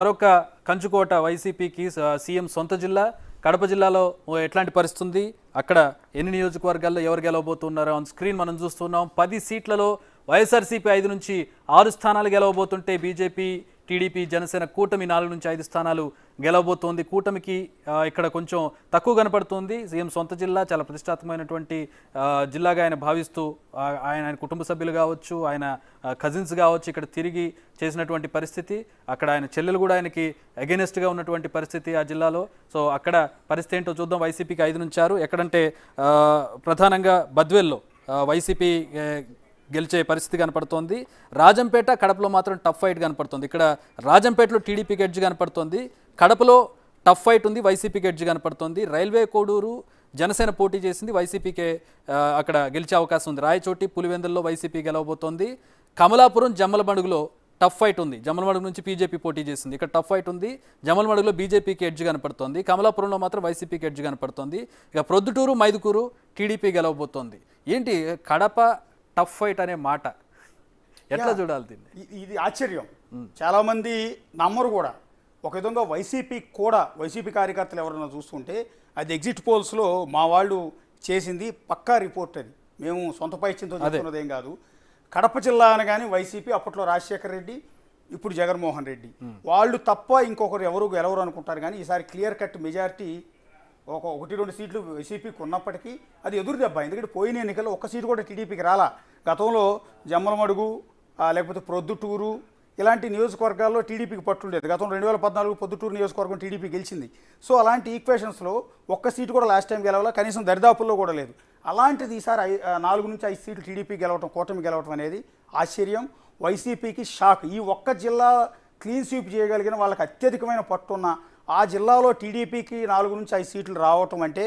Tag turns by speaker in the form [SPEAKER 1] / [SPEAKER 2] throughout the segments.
[SPEAKER 1] మరొక కంచుకోట వైసీపీకి సీఎం సొంత జిల్లా కడప జిల్లాలో ఓ ఎట్లాంటి పరిస్థితుంది? అక్కడ ఎన్ని నియోజకవర్గాల్లో ఎవరు గెలవబోతున్నారో? ఆన్ స్క్రీన్ మనం చూస్తున్నాం. పది సీట్లలో వైఎస్ఆర్సీపీ ఐదు నుంచి ఆరు స్థానాలు గెలవబోతుంటే బీజేపీ టీడీపీ జనసేన కూటమి నాలుగు నుంచి ఐదు స్థానాలు గెలవబోతోంది. కూటమికి ఇక్కడ కొంచెం తక్కువ కనపడుతుంది. సీఎం సొంత జిల్లా చాలా ప్రతిష్టాత్మకమైనటువంటి జిల్లాగా ఆయన భావిస్తూ ఆయన ఆయన కుటుంబ సభ్యులు కావచ్చు ఆయన కజిన్స్ కావచ్చు ఇక్కడ తిరిగి చేసినటువంటి పరిస్థితి. అక్కడ ఆయన చెల్లెలు కూడా ఆయనకి అగెనెస్ట్గా ఉన్నటువంటి పరిస్థితి ఆ జిల్లాలో. సో అక్కడ పరిస్థితి ఏంటో చూద్దాం. వైసీపీకి ఐదు నుంచారు. ఎక్కడంటే ప్రధానంగా బద్వెల్లో వైసీపీ గెలిచే పరిస్థితి కనపడుతోంది. రాజంపేట కడపలో మాత్రం టఫ్ ఫైట్ కనపడుతుంది. ఇక్కడ రాజంపేటలో టీడీపీ గెడ్జ్ కనపడుతోంది. కడపలో టఫ్ ఫైట్ ఉంది వైసీపీకి ఎడ్జ్ కనపడుతోంది. రైల్వే కోడూరు జనసేన పోటీ చేసింది వైసీపీకే అక్కడ గెలిచే అవకాశం ఉంది. రాయచోటి పులివెందుల్లో వైసీపీ గెలవబోతోంది. కమలాపురం జమ్మలమడుగులో టఫ్ ఫైట్ ఉంది. జమ్మలమడుగు నుంచి బీజేపీ పోటీ చేసింది. ఇక్కడ టఫ్ ఫైట్ ఉంది. జమ్మలమడుగులో బీజేపీకి ఎడ్జ్ కనపడుతోంది. కమలాపురంలో మాత్రం వైసీపీకి ఎడ్జ్ కనపడుతోంది. ఇక ప్రొద్దుటూరు మైదుకూరు టీడీపీ గెలవబోతోంది. ఏంటి కడప టఫ్ ఫైట్ అనే మాట? ఎట్లా చూడాలి దీన్ని?
[SPEAKER 2] ఇది ఆశ్చర్యం. చాలా మంది నమ్మరు కూడా. ఒక విధంగా వైసీపీ కూడా వైసీపీ కార్యకర్తలు ఎవరైనా చూస్తుంటే అది ఎగ్జిట్ పోల్స్లో మా వాళ్ళు చేసింది పక్కా రిపోర్ట్ అది. మేము సొంత పైచ్యంతో చెప్తున్నది కాదు. కడప జిల్లా అనగానే వైసీపీ అప్పట్లో రాజశేఖర్ రెడ్డి ఇప్పుడు జగన్మోహన్ రెడ్డి. వాళ్ళు తప్ప ఇంకొకరు ఎవరు గెలవరు అనుకుంటారు కానీ ఈసారి క్లియర్ కట్ మెజారిటీ ఒక ఒకటి రెండు సీట్లు వైసీపీకి ఉన్నప్పటికీ అది ఎదురు దెబ్బ. ఎందుకంటే పోయిన ఎన్నికల్లో ఒక్క సీటు కూడా టీడీపీకి రాలా. గతంలో జమ్మలమడుగు లేకపోతే ప్రొద్దుటూరు ఇలాంటి నియోజకవర్గాల్లో టీడీపీకి పట్టుండేది. గతం రెండు వేల పద్నాలుగు పొద్దుటూరు నియోజకవర్గం టీడీపీ గెలిచింది. సో అలాంటి ఈక్వేషన్స్లో ఒక్క సీటు కూడా లాస్ట్ టైం గెలవాలా కనీసం దరిదాపుల్లో కూడా లేదు. అలాంటిది ఈసారి నాలుగు నుంచి ఐదు సీట్లు టీడీపీ గెలవటం కూటమి గెలవటం అనేది ఆశ్చర్యం. వైసీపీకి షాక్ ఈ ఒక్క జిల్లా క్లీన్ స్వీప్ చేయగలిగిన వాళ్ళకి అత్యధికమైన పట్టున్న ఆ జిల్లాలో టీడీపీకి నాలుగు నుంచి ఐదు సీట్లు రావటం అంటే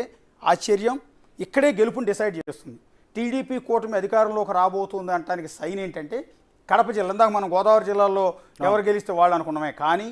[SPEAKER 2] ఆశ్చర్యం. ఇక్కడే గెలుపుని డిసైడ్ చేస్తుంది. టీడీపీ కూటమి అధికారంలోకి రాబోతుంది అనడానికి సైన్ ఏంటంటే కడప జిల్లా ఇందాక మనం గోదావరి జిల్లాలో ఎవరు గెలిస్తే వాళ్ళు అనుకున్నామే. కానీ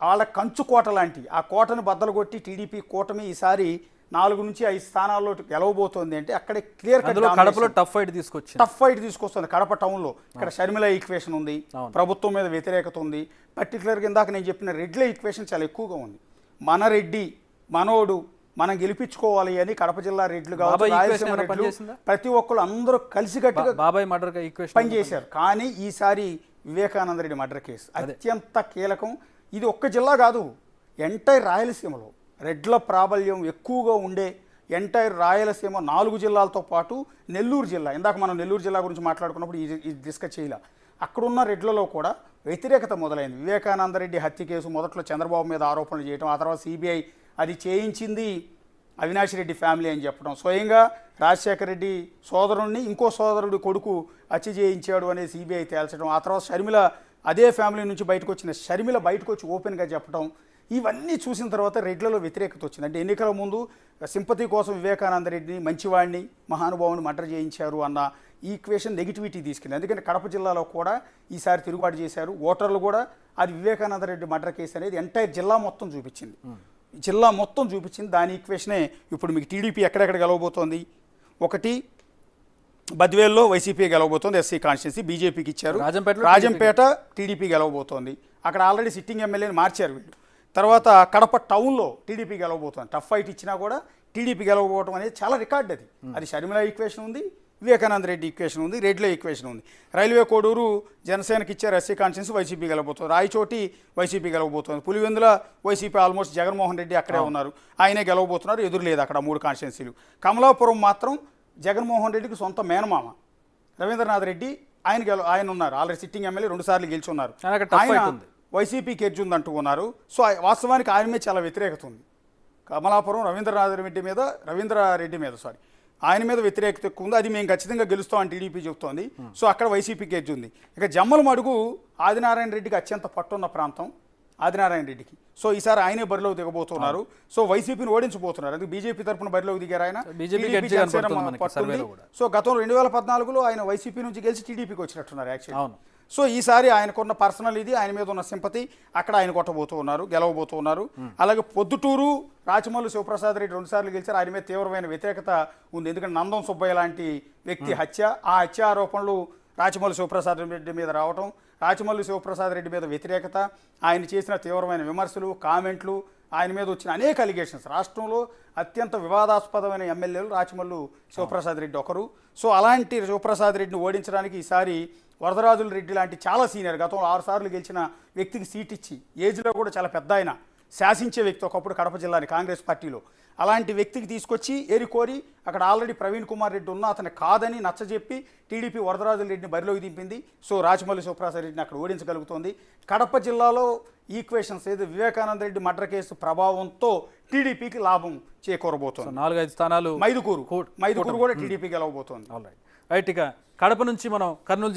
[SPEAKER 2] వాళ్ళ కంచు కోట లాంటి ఆ కోటను బద్దలు కొట్టి టీడీపీ కూటమి ఈసారి నాలుగు నుంచి ఐదు స్థానాల్లో గెలవబోతోంది అంటే అక్కడే క్లియర్ కట్
[SPEAKER 1] కడపలో టఫ్ ఫైట్ తీసుకొచ్చింది.
[SPEAKER 2] టఫ్ ఫైట్ తీసుకొస్తుంది కడప టౌన్లో. ఇక్కడ షర్మిల ఈక్వేషన్ ఉంది ప్రభుత్వం మీద వ్యతిరేకత ఉంది. పర్టికులర్గా ఇందాక నేను చెప్పిన రెడ్ల ఈక్వేషన్ చాలా ఎక్కువగా ఉంది. మన రెడ్డి మనోడు మనం గెలిపించుకోవాలి అని కడప జిల్లా రెడ్లు కావచ్చు రాయలసీమ రెడ్లు? ప్రతి ఒక్కరు అందరూ కలిసికట్టుగా
[SPEAKER 1] బాబాయ్ మర్డర్ ఈక్వేషన్
[SPEAKER 2] పనిచేశారు కానీ ఈసారి వివేకానంద రెడ్డి మర్డర్ కేసు అత్యంత కీలకం. ఇది ఒక్క జిల్లా కాదు ఎంటైర్ రాయలసీమలో రెడ్ల ప్రాబల్యం ఎక్కువగా ఉండే ఎంటైర్ రాయలసీమ నాలుగు జిల్లాలతో పాటు నెల్లూరు జిల్లా. ఇందాక మనం నెల్లూరు జిల్లా గురించి మాట్లాడుకున్నప్పుడు ఇది డిస్కస్ చేయలే. అక్కడున్న రెడ్లలో కూడా వ్యతిరేకత మొదలైంది. వివేకానంద రెడ్డి హత్య కేసు మొదట్లో చంద్రబాబు మీద ఆరోపణలు చేయడం ఆ తర్వాత సిబిఐ అది చేయించింది అవినాష్ రెడ్డి ఫ్యామిలీ అని చెప్పడం. స్వయంగా రాజశేఖర రెడ్డి సోదరుణ్ణి ఇంకో సోదరుడి కొడుకు హత్య చేయించాడు అనే సిబిఐ తేల్చడం. ఆ తర్వాత షర్మిల అదే ఫ్యామిలీ నుంచి బయటకు వచ్చిన షర్మిల బయటకు వచ్చి ఓపెన్గా చెప్పడం. ఇవన్నీ చూసిన తర్వాత రెడ్లలో వ్యతిరేకత వచ్చింది. అంటే ఎన్నికల ముందు సింపతి కోసం వివేకానంద రెడ్డిని మంచివాడిని మహానుభావుని మర్డర్ చేయించారు అన్న ఈ ఈక్వేషన్ నెగిటివిటీ తీసుకెళ్ళి ఎందుకంటే కడప జిల్లాలో కూడా ఈసారి తిరుగుబాటు చేశారు. ఓటర్లు కూడా అది వివేకానంద రెడ్డి మర్డర్ కేసు అనేది ఎంటైర్ జిల్లా మొత్తం చూపించింది. జిల్లా మొత్తం చూపించింది. దాని ఈక్వేషనే ఇప్పుడు మీకు టీడీపీ ఎక్కడెక్కడ గెలవబోతోంది? ఒకటి బద్వేల్లో వైసీపీ గెలవబోతోంది. ఎస్సీ కాన్స్టిట్యున్సీ బీజేపీకి ఇచ్చారు.
[SPEAKER 1] రాజంపేటలో
[SPEAKER 2] రాజంపేట టీడీపీ గెలవబోతోంది. అక్కడ ఆల్రెడీ సిట్టింగ్ ఎమ్మెల్యేని మార్చారు వీళ్ళు. తర్వాత కడప టౌన్లో టీడీపీ గెలవబోతోంది. టఫ్ ఫైట్ ఇచ్చినా కూడా టీడీపీ గెలవబోవడం అనేది చాలా రికార్డ్ అది. అది షర్మిల ఈక్వేషన్ ఉంది. వివేకానంద రెడ్డి ఈక్వేషన్ ఉంది రెడ్ల ఈక్వేషన్ ఉంది. రైల్వే కోడూరు జనసేనకి ఇచ్చారు ఎస్సీ కాన్స్టిట్యున్సీ వైసీపీ గెలవబోతుంది. రాయచోటి వైసీపీ గెలవబోతుంది. పులివెందుల వైసీపీ ఆల్మోస్ట్ జగన్మోహన్ రెడ్డి అక్కడే ఉన్నారు. ఆయనే గెలవబోతున్నారు ఎదురు లేదు అక్కడ మూడు కాన్స్టిట్యున్సీలు కమలాపురం మాత్రం జగన్మోహన్ రెడ్డికి సొంత మేనమామ. రవీంద్రనాథ్ రెడ్డి ఆయన గెల ఆయన ఉన్నారు. ఆల్రెడీ సిట్టింగ్ ఎమ్మెల్యే రెండు సార్లు గెలిచి ఉన్నారు
[SPEAKER 1] కానీ అక్కడ tough
[SPEAKER 2] ఆయన. వైసీపీకి ఎడ్జ్ ఉందంటూ ఉన్నారు. సో వాస్తవానికి ఆయన మీద చాలా వ్యతిరేకత ఉంది. కమలాపురం రవీంద్రనాథ్ రెడ్డి మీద రవీంద్రారెడ్డి మీద సారీ ఆయన మీద వ్యతిరేకత ఎక్కువ ఉంది అది మేము ఖచ్చితంగా గెలుస్తాం అని టీడీపీ చెబుతోంది. సో అక్కడ వైసీపీకి ఎడ్జ్ ఉంది. ఇక జమ్మల మడుగు ఆదినారాయణ రెడ్డికి అత్యంత పట్టున్న ప్రాంతం ఆదినారాయణ రెడ్డికి. సో ఈసారి ఆయనే బరిలోకి దిగబోతున్నారు. సో వైసీపీని ఓడించబోతున్నారు. అది బీజేపీ తరపున బరిలోకి దిగారు ఆయన. సో గతంలో రెండు వేల పద్నాలుగులో ఆయన వైసీపీ నుంచి గెలిచి టీడీపీకి వచ్చినట్టున్నారు యాక్చువల్లీ. సో ఈసారి ఆయనకున్న పర్సనల్ ఇది ఆయన మీద ఉన్న సింపతి అక్కడ ఆయన కొట్టబోతూ ఉన్నారు గెలవబోతూ ఉన్నారు. అలాగే పొద్దుటూరు రాచమల్లు శివప్రసాద్ రెడ్డి రెండుసార్లు గెలిచారు. ఆయన మీద తీవ్రమైన వ్యతిరేకత ఉంది. ఎందుకంటే నందం సుబ్బయ్య లాంటి వ్యక్తి హత్య ఆ హత్య ఆరోపణలు రాచమల్లి శివప్రసాద్ రెడ్డి మీద రావటం రాచమల్లి శివప్రసాద్ రెడ్డి మీద వ్యతిరేకత ఆయన చేసిన తీవ్రమైన విమర్శలు కామెంట్లు ఆయన మీద వచ్చిన అనేక అలిగేషన్స్ రాష్ట్రంలో అత్యంత వివాదాస్పదమైన ఎమ్మెల్యేలు రాచమల్లు శివప్రసాద్ రెడ్డి ఒకరు. సో అలాంటి శివప్రసాద్ రెడ్డిని ఓడించడానికి ఈసారి వరదరాజుల రెడ్డి లాంటి చాలా సీనియర్ గతంలో ఆరు సార్లు గెలిచిన వ్యక్తికి సీట్ ఇచ్చి ఏజ్లో కూడా చాలా పెద్ద ఆయన శాసించే వ్యక్తి ఒకప్పుడు కడప జిల్లాని కాంగ్రెస్ పార్టీలో. అలాంటి వ్యక్తికి తీసుకొచ్చి ఏరికోరి అక్కడ ఆల్రెడీ ప్రవీణ్ కుమార్ రెడ్డి ఉన్న అతను కాదని నచ్చజెప్పి టీడీపీ వరదరాజుల రెడ్డిని బరిలోకి దింపింది. సో రాజమౌళి శివప్రసాద్ రెడ్డిని అక్కడ ఓడించగలుగుతోంది. కడప జిల్లాలో ఈక్వేషన్స్ ఏదో? వివేకానంద రెడ్డి మర్డర్ కేసు ప్రభావంతో టీడీపీకి లాభం చేకూరబోతోంది.
[SPEAKER 1] నాలుగైదు స్థానాలు
[SPEAKER 2] మైదుకూరు. మైదుకూరు కూడా టీడీపీ గెలవబోతోంది.
[SPEAKER 1] రైట్ ఇక కడప నుంచి మనం కర్నూలు